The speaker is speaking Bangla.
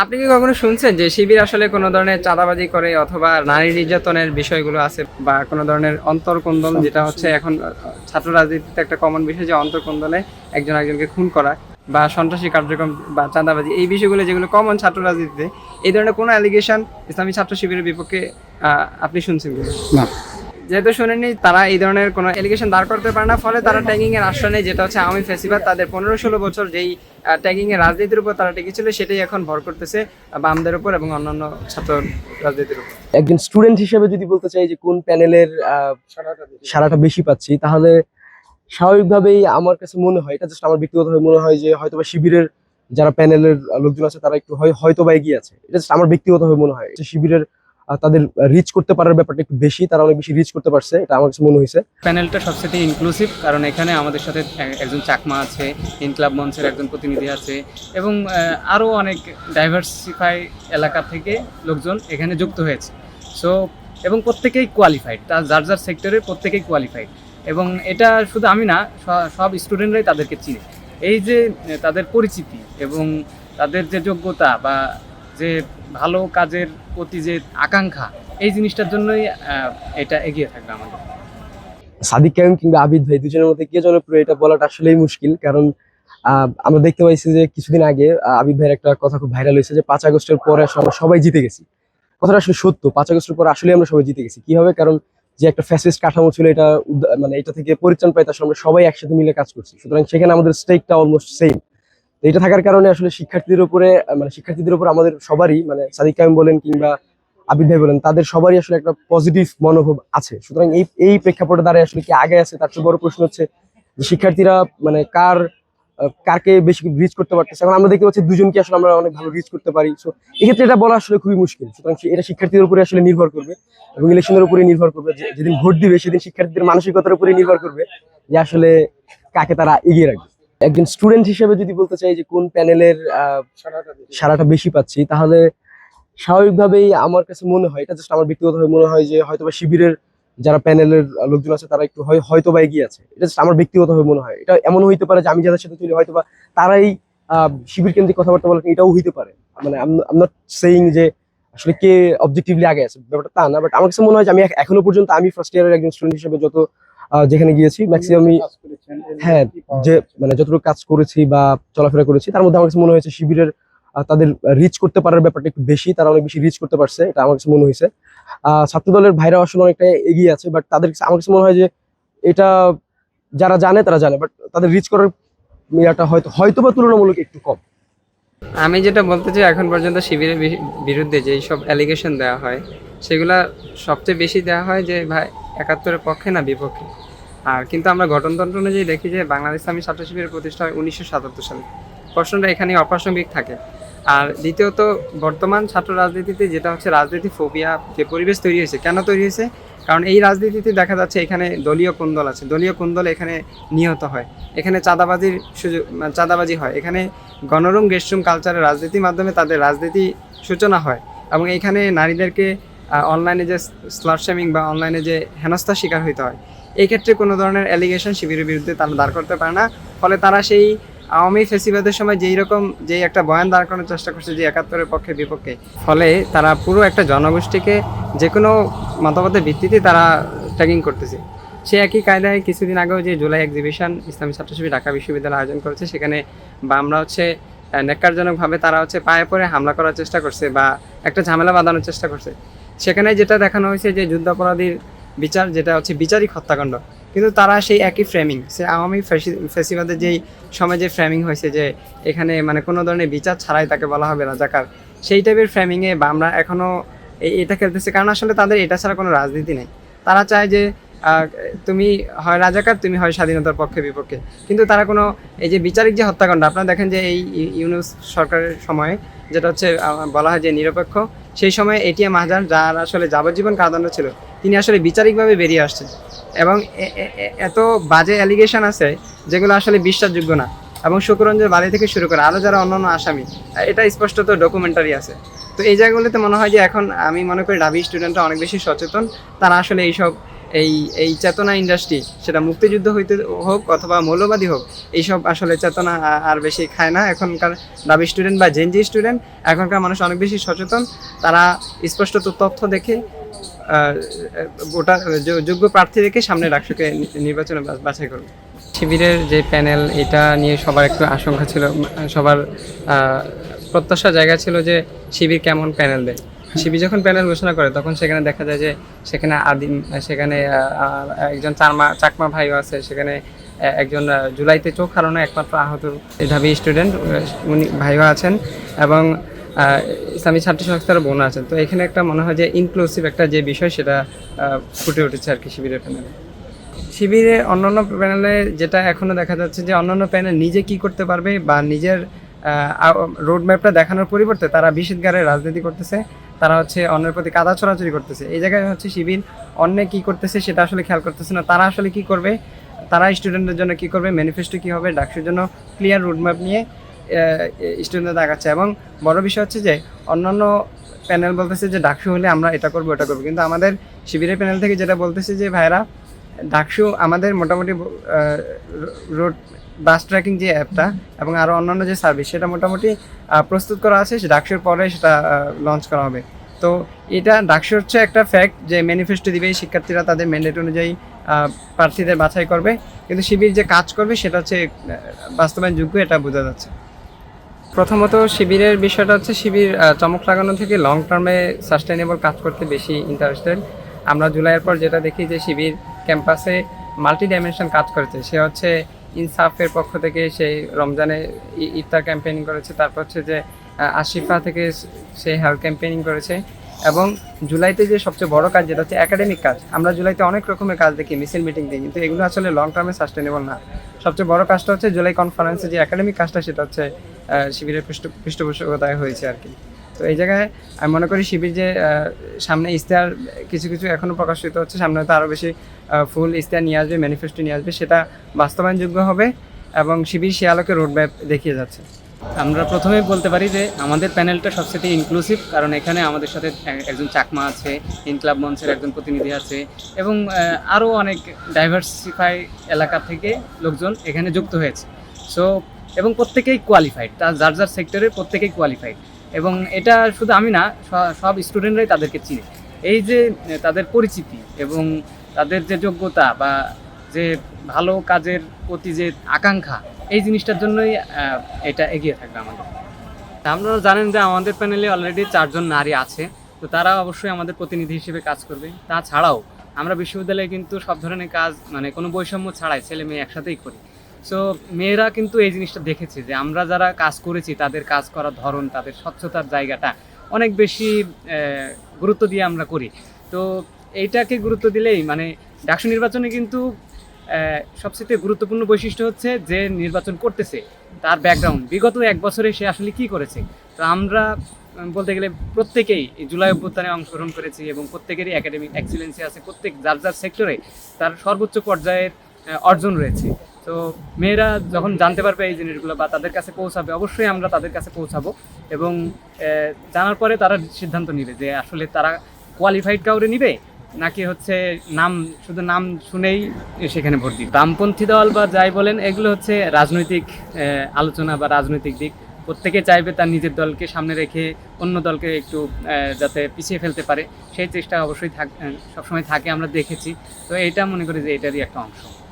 আপনি কি কখনো শুনছেন যে শিবির আসলে কোনো ধরনের চাঁদাবাজি করে অথবা নারী নির্যাতনের বিষয়গুলো আছে বা কোনো ধরনের অন্তর্কন্দল যেটা হচ্ছে এখন ছাত্র রাজনীতিতে একটা কমন বিষয় যে অন্তর্কন্দলে একজন একজনকে খুন করা বা সন্ত্রাসী কার্যক্রম বা চাঁদাবাজি এই বিষয়গুলো যেগুলো কমন ছাত্র রাজনীতিতে এই ধরনের কোনো অ্যালিগেশন ইসলামী ছাত্র শিবিরের বিপক্ষে আপনি শুনছেন না। যেহেতু শুনেনি তারা এই ধরনের কোনো এলিগেশন দাঁড় করতে পারে না। ফলে তারা ট্যাগিং এর আশ্রয় নেয় যেটা হচ্ছে আওয়ামী ফেসিবাদ, তাদের পনেরো ষোলো বছর যেই ট্যাগিং এর রাজনীতির উপর তারা টিকেছিল, সেটাই এখন ভর করতেছে বামদের উপর এবং অন্যান্য ছাত্র রাজনীতির উপর। একজন স্টুডেন্ট হিসেবে যদি বলতে চাই যে কোন প্যানেলের সারাটা বেশি পাচ্ছি, তাহলে স্বাভাবিকভাবেই আমার কাছে মনে হয়, এটা জাস্ট আমার ব্যক্তিগতভাবে মনে হয় যে হয়তোবা শিবিরের যারা প্যানেলের লোকজন আছে, তারা একটু হয়- হয়তোবা এগিয়ে আছে। এটা just আমার ব্যক্তিগতভাবে মনে হয় শিবিরের তাদের রিচ করতে পারার ব্যাপারটা একটু বেশি, তারা অনেক বেশি রিচ করতে পারছে, এটা আমার কাছে মনে হয়েছে। প্যানেলটা সবচেয়ে ইনক্লুসিভ কারণ এখানে আমাদের সাথে একজন চাকমা আছে, ইনক্লাব মঞ্চের একজন প্রতিনিধি আছে, এবং আরও অনেক ডাইভার্সিফাই এলাকা থেকে লোকজন এখানে যুক্ত হয়েছে। সো এবং প্রত্যেকেই কোয়ালিফাইড তার যার যার সেক্টরে প্রত্যেকেই কোয়ালিফাইড এবং এটা শুধু আমি না সব স্টুডেন্টরাই তাদেরকে চিনে। এই যে, তাদের পরিচিতি এবং তাদের যে যোগ্যতা বা যে ভালো কাজের প্রতি যে আকাঙ্ক্ষা, এই জিনিসটার জন্যই এটা এগিয়ে থাকবে আমাদের। সাদিক কায়ুম কিংবা আবিদ ভাই দুজনের মধ্যে কে জনপ্রিয়, এটা বলাটা আসলেই মুশকিল। কারণ আমরা দেখতে পাইছি যে কিছুদিন আগে আবিদ ভাইয়ের একটা কথা খুব ভাইরাল হয়েছে যে পাঁচ আগস্টের পরে আমরা সবাই জিতে গেছি। কথাটা আসলে সত্য, পাঁচ আগস্টের পর আসলে আমরা সবাই জিতে গেছি। কি হবে? কারণ, যে একটা ফ্যাসিস্ট কাঠামো ছিল, এটা মানে এটা থেকে পরিত্রাণ পাই তার আমরা সবাই একসাথে মিলে কাজ করছি। সুতরাং সেখানে আমাদের স্টেকটা অলমোস্ট সেম এটা থাকার কারণে আসলে শিক্ষার্থীদের উপরে মানে শিক্ষার্থীদের উপর আমাদের সবারই মানে সাদিক কায়ুম বলেন কিংবা আবিদ ভাই বলেন, তাদের সবারই আসলে একটা পজিটিভ মনোভাব আছে। সুতরাং এই এই প্রেক্ষাপটে দ্বারা আসলে কি আগে আছে, তার চেয়ে বড় প্রশ্ন হচ্ছে যে শিক্ষার্থীরা মানে কার, কারকে বেশি রিচ করতে পারতেছে? এখন আমরা দেখতে পাচ্ছি দুজনকে আসলে আমরা অনেক ভালো রিচ করতে পারি। সো এক্ষেত্রে এটা বলা আসলে খুবই মুশকিল। সুতরাং এটা শিক্ষার্থীদের উপরে আসলে নির্ভর করবে এবং ইলেকশনের উপরে নির্ভর করবে। যেদিন ভোট দিবে, সেদিন শিক্ষার্থীদের মানসিকতার উপরে নির্ভর করবে যে আসলে কাকে তারা এগিয়ে রাখবে। একজন স্টুডেন্ট হিসেবে যদি বলতে চাই যে কোন প্যানেলের সারাটা বেশি। পাচ্ছি তাহলে স্বাভাবিকভাবেই আমার কাছে মনে হয় এটা জাস্ট আমার ব্যক্তিগতভাবে মনে হয় যে হয়তোবা শিবিরের যারা প্যানেলের লোকজন আছে তারা একটু হয়- হয়তোবা এগিয়ে আছে। এটা just আমার ব্যক্তিগতভাবে মনে হয়। এটা এমন হইতে পারে যে আমি যাদের সাথে চলি হয়তোবা তারাই আহ, শিবির কেন্দ্রিক কথাবার্তা বলেন এটাও হইতে পারে। মানে আম নট সেইং যে আসলে কে অবজেক্টিভলি আগে আছে ব্যাপারটা তা না বাট আমার কাছে মনে হয় যে আমি এখনও পর্যন্ত আমি ফার্স্ট ইয়ারের একজন স্টুডেন্ট হিসেবে যত যেখানে গিয়েছি ম্যাক্সিমাম হ্যাঁ যে মানে যতটুকু কাজ করেছি বা চলাফেরা করেছি তার মধ্যে আমার কাছে মনে হয়েছে শিবিরের তাদের রিচ করতে পারার ব্যাপারটা একটু বেশি তারা অনেক বেশি রিচ করতে পারছে এটা আমার কাছে মনে হয়েছে। আহ, ছাত্রদলের ভাইরা আসলে অনেকটা এগিয়ে আছে বাট তাদের আমার কাছে মনে হয় যে এটা যারা জানে তারা জানে বাট তাদের রিচ করার ইয়াটা হয়তো হয়তো বা তুলনামূলক একটু কম। আমি যেটা বলতে চাই এখন পর্যন্ত শিবিরের বিরুদ্ধে যেই সব অ্যালিগেশন দেওয়া হয় সেগুলা সবচেয়ে বেশি দেওয়া হয় যে ভাই একাত্তরের পক্ষে না বিপক্ষে। আর কিন্তু আমরা গঠনতন্ত্র অনুযায়ী দেখি যে বাংলাদেশ ইসলামী ছাত্র শিবিরের প্রতিষ্ঠা হয় উনিশশো সাতাত্তর সালে। প্রশ্নটা এখানে অপ্রাসঙ্গিক থাকে। আর দ্বিতীয়ত, বর্তমান ছাত্র রাজনীতিতে যেটা হচ্ছে রাজনীতি ফোবিয়া, যে পরিবেশ তৈরি হয়েছে, কেন তৈরি হয়েছে? কারণ এই রাজনীতিতে দেখা যাচ্ছে এখানে দলীয় কোন্দল আছে। দলীয় কোন্দল এখানে নিহত হয়। এখানে চাঁদাবাজির সুযোগ মানে চাঁদাবাজি হয়। এখানে গণরুম, গেস্টরুম, কালচারের রাজনীতির মাধ্যমে তাদের রাজনীতি সূচনা হয়। এবং এখানে নারীদেরকে অনলাইনে যে স্লাট শেমিং বা অনলাইনে যে হেনস্থার শিকার হইতে হয় এই ক্ষেত্রে কোনো ধরনের অ্যালিগেশন শিবিরের বিরুদ্ধে তারা দাঁড় করতে পারে না। ফলে তারা সেই আওয়ামী ফেসিবাদের সময় যেই রকম যেই একটা বয়ান দাঁড় করানোর চেষ্টা করছে যে একাত্তরের পক্ষে বিপক্ষে। ফলে তারা পুরো একটা জনগোষ্ঠীকে যে কোনো মতামতের ভিত্তিতে তারা ট্যাগিং করতেছে। সে একই কায়দায় কিছুদিন আগেও যে জুলাই এক্সিবিশন ইসলামী ছাত্রশিবির ঢাকা বিশ্ববিদ্যালয় আয়োজন করেছে সেখানে বা আমরা হচ্ছে আহ, ন্যাক্কারজনকভাবে তারা হচ্ছে পায়ে পরে হামলা করার চেষ্টা করছে বা একটা ঝামেলা বাঁধানোর চেষ্টা করছে। সেখানে যেটা দেখানো হয়েছে যে যুদ্ধাপরাধীর বিচার, যেটা হচ্ছে বিচারিক হত্যাকাণ্ড। কিন্তু তারা সেই একই ফ্রেমিং সে আওয়ামী ফ্যাসিবাদের যেই সময় যে ফ্রেমিং হয়েছে যে এখানে মানে কোনো ধরনের বিচার ছাড়াই তাকে বলা হবে রাজাকার, সেই টাইপের ফ্রেমিংয়ে বা আমরা এখনও এটা খেলতেছি। কারণ আসলে তাদের এটা ছাড়া কোনো রাজনীতি নেই। তারা চায় যে তুমি হয় রাজাকার, তুমি হয় স্বাধীনতার পক্ষে বিপক্ষে। কিন্তু তারা কোনো, এই যে বিচারিক যে হত্যাকাণ্ড, আপনারা দেখেন যে এই ইউ- ইউনুস সরকারের সময়ে যেটা হচ্ছে বলা হয় যে নিরপেক্ষ, সেই সময় এটিএম আহজান, যার আসলে যাবজ্জীবন কারাদণ্ড ছিল, তিনি আসলে বিচারিকভাবে বেরিয়ে আসছেন। এবং এত বাজে অ্যালিগেশন আছে যেগুলো আসলে বিশ্বাসযোগ্য না। এবং শুক্রঞ্জের বাড়ি থেকে শুরু করে আরও যারা অন্যান্য আসামি, এটা স্পষ্টত ডকুমেন্টারি আছে। তো এই জায়গাগুলোতে মনে হয় যে এখন আমি মনে করি ডাবি স্টুডেন্টরা অনেক বেশি সচেতন, তারা আসলে এইসব এই এই চেতনা ইন্ডাস্ট্রি সেটা মুক্তিযুদ্ধ হইতে হোক অথবা মৌলবাদী হোক, এইসব আসলে চেতনা আর বেশি খায় না। এখনকার দাবি স্টুডেন্ট বা জেনজি স্টুডেন্ট এখনকার মানুষ অনেক বেশি সচেতন। তারা স্পষ্ট তথ্য দেখে গোটা যোগ্য প্রার্থী দেখে সামনে ডাকসুকে নির্বাচনে বাছাই করবে। শিবিরের যে প্যানেল, এটা নিয়ে সবার একটু আশঙ্কা ছিল। সবার প্রত্যাশা জায়গা ছিল যে শিবির কেমন প্যানেল দেয়। শিবির যখন প্যানেল ঘোষণা করে, তখন সেখানে দেখা যায় যে সেখানে আদিম, সেখানে একজন চারমা, চাকমা ভাইও আছে, সেখানে একজন জুলাইতে চোখ হারানো একমাত্র আহত ধাবি স্টুডেন্ট উনি ভাইও আছেন এবং ইসলামী ছাত্র সংস্থার বোন আছেন। তো এখানে একটা মনে হয় যে ইনক্লুসিভ একটা যে বিষয় সেটা ফুটে উঠেছে আর কি শিবিরের প্যানেলে শিবিরে অন্যান্য প্যানেলে যেটা এখনও দেখা যাচ্ছে যে অন্যান্য প্যানেল নিজে কি করতে পারবে বা নিজের রোড ম্যাপটা দেখানোর পরিবর্তে তারা বিশিদগারে রাজনীতি করতেছে। তারা হচ্ছে অন্যের প্রতি কাদা ছড়াছড়ি করতেছে। এই জায়গায় হচ্ছে শিবির, অন্য কি করতেছে সেটা আসলে খেয়াল করতেছে না। তারা আসলে কি করবে? তারা স্টুডেন্টদের জন্য কি করবে? ম্যানিফেস্টো কি হবে? ডাকসুর জন্য ক্লিয়ার রোড ম্যাপ নিয়ে স্টুডেন্টদের দেখাচ্ছে। এবং বড় বিষয় হচ্ছে যে, অন্যান্য প্যানেল বলতেছে যে, ডাকসু হলে আমরা এটা করব এটা করব। কিন্তু আমাদের শিবিরের প্যানেল থেকে যেটা বলতেছে যে ভাইরা ডাকসু আমাদের মোটামুটি রোড বাস ট্র্যাকিং যে অ্যাপটা এবং আরও অন্যান্য যে সার্ভিস সেটা মোটামুটি প্রস্তুত করা আছে ডাকসুর পরে সেটা লঞ্চ করা হবে। তো এটা ডাকসু হচ্ছে একটা ফ্যাক্ট যে ম্যানিফেস্টো দিবে শিক্ষার্থীরা তাদের ম্যান্ডেট অনুযায়ী প্রার্থীদের বাছাই করবে। কিন্তু শিবির যে কাজ করবে সেটা হচ্ছে আহ, বাস্তবায়নযোগ্য এটা বোঝা যাচ্ছে। প্রথমত শিবিরের বিষয়টা হচ্ছে শিবির চমক লাগানো থেকে লং টার্মে সাস্টেনেবল কাজ করতে বেশি ইন্টারেস্টেড আমরা জুলাইয়ের পর যেটা দেখি যে শিবির ক্যাম্পাসে মাল্টি ডাইমেনশন কাজ করেছে সে হচ্ছে ইনসাফের পক্ষ থেকে সেই রমজানে ইফতার ক্যাম্পেইনিং করেছে। তারপর হচ্ছে যে আশিফা থেকে সেই হেলথ ক্যাম্পেইনিং করেছে। এবং জুলাইতে যে সবচেয়ে বড় কাজ, যেটা হচ্ছে একাডেমিক কাজ, আমরা জুলাইতে অনেক রকমের কাজ দেখি মিছিল মিটিং দিই কিন্তু এগুলো আসলে লং টার্মে সাস্টেনেবল না। সবচেয়ে বড় কাজটা হচ্ছে জুলাই কনফারেন্সে যে একাডেমিক কাজটা, সেটা হচ্ছে শিবিরের পৃষ্ঠ পৃষ্ঠপোষকতায় হয়েছে আর কি। তো এই জায়গায় আমি মনে করি শিবির যে সামনে ইশতেহার কিছু কিছু এখনও প্রকাশিত হচ্ছে, সামনে হয়তো আরও বেশি ফুল ইশতেহার নিয়ে আসবে, ম্যানিফেস্টো নিয়ে আসবে, সেটা বাস্তবায়নযোগ্য হবে এবং শিবির সে আলোকে রোড ম্যাপ দেখিয়ে যাচ্ছে। আমরা প্রথমেই বলতে পারি যে, আমাদের প্যানেলটা সবচেয়ে ইনক্লুসিভ কারণ এখানে আমাদের সাথে একজন চাকমা আছে, ইনক্লাব মঞ্চের একজন প্রতিনিধি আছে এবং আরও অনেক ডাইভার্সিফাই এলাকা থেকে লোকজন এখানে যুক্ত হয়েছে। সো এবং প্রত্যেকেই কোয়ালিফাইড তার যার যার সেক্টরে প্রত্যেকেই কোয়ালিফাইড এবং এটা শুধু আমি না সব স্টুডেন্টরাই তাদেরকে চিনে। এই যে, তাদের পরিচিতি এবং তাদের যে যোগ্যতা বা যে ভালো কাজের প্রতি যে আকাঙ্ক্ষা, এই জিনিসটার জন্যই এটা এগিয়ে থাকবে আমাদের। আপনারা জানেন যে আমাদের প্যানেলে অলরেডি চারজন নারী আছে, তো তারা অবশ্যই আমাদের প্রতিনিধি হিসেবে কাজ করবে। তাছাড়াও, আমরা বিশ্ববিদ্যালয়ে কিন্তু সব ধরনের কাজ মানে কোনো বৈষম্য ছাড়াই ছেলে মেয়ে একসাথেই করি। সো মেয়েরা কিন্তু এই জিনিসটা দেখেছে যে আমরা যারা কাজ করেছি, তাদের কাজ করার ধরন, তাদের স্বচ্ছতার জায়গাটা অনেক বেশি গুরুত্ব দিয়ে আমরা করি। তো এইটাকে গুরুত্ব দিলেই মানে ডাকসু নির্বাচনে কিন্তু সবচেয়ে গুরুত্বপূর্ণ বৈশিষ্ট্য হচ্ছে যে নির্বাচন করতেছে, তার ব্যাকগ্রাউন্ড বিগত এক বছরে সে আসলে কি করেছে? তো আমরা বলতে গেলে প্রত্যেকেই জুলাই অভ্যুত্থানে অংশগ্রহণ করেছি এবং প্রত্যেকেরই একাডেমিক এক্সিলেন্সি আছে, প্রত্যেক যার যার সেক্টরে তার সর্বোচ্চ পর্যায়ের অর্জন রয়েছে। তো মেয়েরা যখন জানতে পারবে এই জিনিসগুলো বা তাদের কাছে পৌঁছাবে, অবশ্যই আমরা তাদের কাছে পৌঁছাবো এবং জানার পরে তারা সিদ্ধান্ত নেবে যে আসলে তারা কোয়ালিফাইড কাউরে নিবে নাকি হচ্ছে নাম, শুধু নাম শুনেই সেখানে ভোট দিবে। বামপন্থী দল বা যাই বলেন, এগুলো হচ্ছে রাজনৈতিক আলোচনা বা রাজনৈতিক দিক। প্রত্যেকে চাইবে তার নিজের দলকে সামনে রেখে অন্য দলকে একটু যাতে পিছিয়ে ফেলতে পারে। সেই চেষ্টা অবশ্যই থাক সবসময় থাকে, আমরা দেখেছি। তো এটা মনে করি যে এটারই একটা অংশ।